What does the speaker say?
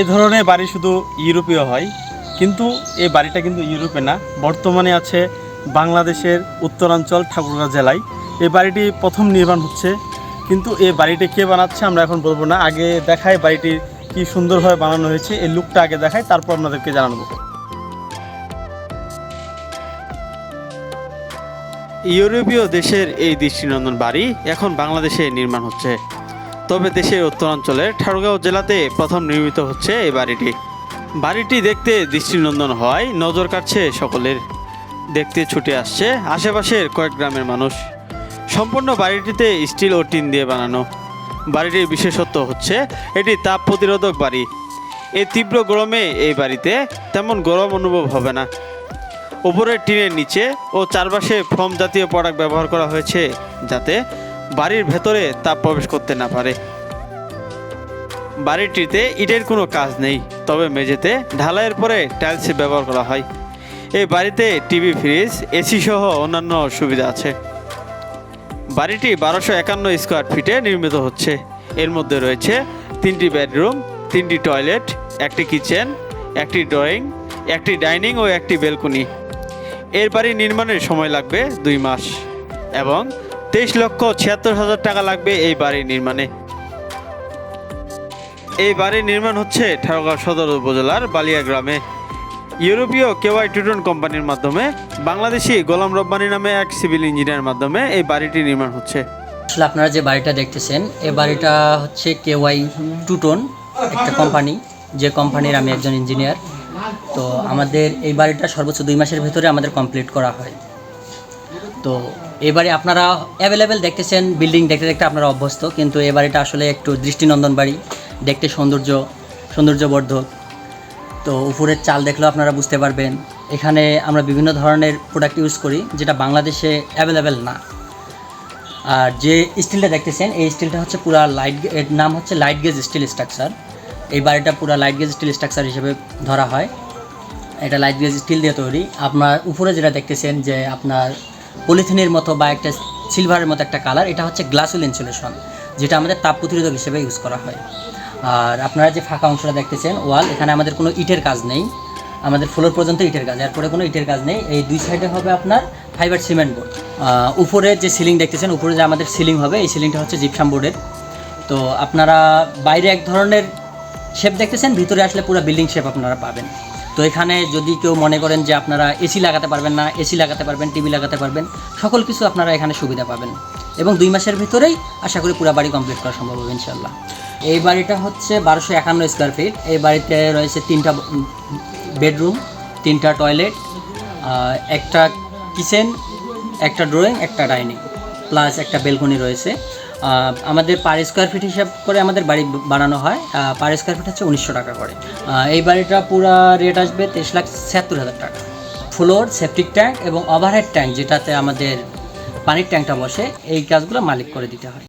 এ ধরনের বাড়ি শুধু ইউরোপীয় হয়, কিন্তু এই বাড়িটা কিন্তু ইউরোপে না। বর্তমানে আছে বাংলাদেশের উত্তরাঞ্চল ঠাকুরগাঁও জেলায়। এই বাড়িটি প্রথম নির্মাণ হচ্ছে, কিন্তু এই বাড়িটি কে বানাচ্ছে আমরা এখন বলব না। আগে দেখায় বাড়িটি কি সুন্দরভাবে বানানো হয়েছে এই লুকটা আগে দেখায়, তারপর আপনাদেরকে জানাব। ইউরোপীয় দেশের এই দৃষ্টিনন্দন বাড়ি এখন বাংলাদেশে নির্মাণ হচ্ছে। তবে দেশের উত্তরাঞ্চলের ঠাকুরগাঁও জেলাতে প্রথম নির্মিত হচ্ছে এই বাড়িটি। বাড়িটি দেখতে দৃষ্টিনন্দন হয়, নজর কাটছে সকলের। দেখতে ছুটে আসছে আশেপাশের কয়েক গ্রামের মানুষ। সম্পূর্ণ বাড়িটিতে স্টিল ও টিন দিয়ে বানানো। বাড়িটির বিশেষত্ব হচ্ছে এটি তাপ প্রতিরোধক বাড়ি। এই তীব্র গরমে এই বাড়িতে তেমন গরম অনুভব হবে না। উপরের টিনের নিচে ও চারপাশে ফোম জাতীয় প্রোডাক্ট ব্যবহার করা হয়েছে যাতে বাড়ির ভেতরে তাপ প্রবেশ করতে না পারে। বাড়িটিতে ইটের কোনো কাজ নেই, তবে মেঝেতে ঢালাইয়ের পরে টাইলস ব্যবহার করা হয়। এই বাড়িতে টিভি, ফ্রিজ এসি সহ অন্যান্য সুবিধা আছে। বাড়িটি বারোশো একান্ন স্কোয়ার ফিটে নির্মিত হচ্ছে। এর মধ্যে রয়েছে তিনটি বেডরুম, তিনটি টয়লেট, একটি কিচেন, একটি ড্রয়িং, একটি ডাইনিং ও একটি বেলকনি। এর বাড়ি নির্মাণের সময় লাগবে দুই মাস এবং তেইশ লক্ষ ছিয়াত্তর হাজার টাকা লাগবে এই বাড়ি নির্মাণে। এই বাড়ির নির্মাণ হচ্ছে ঠাকুরগাঁও সদর উপজেলার বালিয়া গ্রামে। ইউরোপীয় কেওয়াই টুটন কোম্পানির মাধ্যমে, বাংলাদেশি গোলাম রব্বানি নামে এক সিভিল ইঞ্জিনিয়ার মাধ্যমে এই বাড়িটি নির্মাণ হচ্ছে। আসলে আপনারা যে বাড়িটা দেখতেছেন এই বাড়িটা হচ্ছে কে ওয়াই টুটন একটা কোম্পানি, যে কোম্পানির আমি একজন ইঞ্জিনিয়ার। তো আমাদের এই বাড়িটা সর্বোচ্চ দুই মাসের ভিতরে আমাদের কমপ্লিট করা হয়। তো এই বাড়ি আপনারা অ্যাভেলেবেল দেখতেছেন বিল্ডিং দেখতে দেখতে আপনারা অভ্যস্ত, কিন্তু এই বাড়িটা আসলে একটু দৃষ্টিনন্দন বাড়ি, দেখতে সৌন্দর্য, সৌন্দর্যবর্ধক। তো উপরের চাল দেখলেও আপনারা বুঝতে পারবেন, এখানে আমরা বিভিন্ন ধরনের প্রোডাক্ট ইউজ করি, যেটা বাংলাদেশে অ্যাভেলেবেল না। আর যে স্টিলটা দেখতেছেন, এই স্টিলটা হচ্ছে পুরা লাইটের নাম হচ্ছে লাইট গেজ স্টিল স্ট্রাকচার এই বাড়িটা পুরা লাইট গেজ স্টিল স্ট্রাকচার হিসেবে ধরা হয়। এটা লাইট গেজ স্টিল দিয়ে তৈরি। আপনার উপরে যেটা দেখতেছেন যে আপনার পলিথিনের মতো বা একটা সিলভারের মতো একটা কালার এটা হচ্ছে গ্লাসুল ইনসুলেশন যেটা আমাদের তাপ প্রতিরোধক হিসেবে ইউজ করা হয়। আর আপনারা যে ফাঁকা অংশটা দেখতেছেন, ওয়াল, এখানে আমাদের কোনো ইটের কাজ নেই। আমাদের ফ্লোর পর্যন্ত ইটের কাজ, এরপরে কোনো ইটের কাজ নেই। এই দুই সাইডে হবে আপনার ফাইবার সিমেন্ট বোর্ড উপরে যে সিলিং দেখতেছেন, উপরে যে আমাদের সিলিং হবে, এই সিলিংটা হচ্ছে জিপসাম বোর্ডের তো আপনারা বাইরে এক ধরনের শেপ দেখতেছেন, ভিতরে আসলে পুরো বিল্ডিং শেপ আপনারা পাবেন। তো এখানে যদি কেউ মনে করেন যে আপনারা এসি লাগাতে পারবেন না এসি লাগাতে পারবেন টিভি লাগাতে পারবেন, সকল কিছু আপনারা এখানে সুবিধা পাবেন। এবং দুই মাসের ভিতরেই আশা করি পুরো বাড়ি কমপ্লিট করা সম্ভব হবে ইনশাল্লাহ এই বাড়িটা হচ্ছে বারোশো একান্ন স্কোয়ার ফিট এই বাড়িতে রয়েছে তিনটা বেডরুম তিনটা টয়লেট একটা কিচেন একটা ড্রয়িং একটা ডাইনিং প্লাস একটা বেলকনি রয়েছে। আমাদের পার স্কোয়ার ফিট হিসাব করে আমাদের বাড়ি বানানো হয়। পার স্কোয়ার ফিট হচ্ছে উনিশশো টাকা করে। এই বাড়িটা পুরো রেট আসবে তেইশ লাখ ছিয়াত্তর হাজার টাকা। ফ্লোর সেপটিক ট্যাঙ্ক এবং ওভারহেড ট্যাঙ্ক যেটাতে আমাদের পানির ট্যাঙ্কটা বসে, এই কাজগুলো মালিক করে দিতে হয়।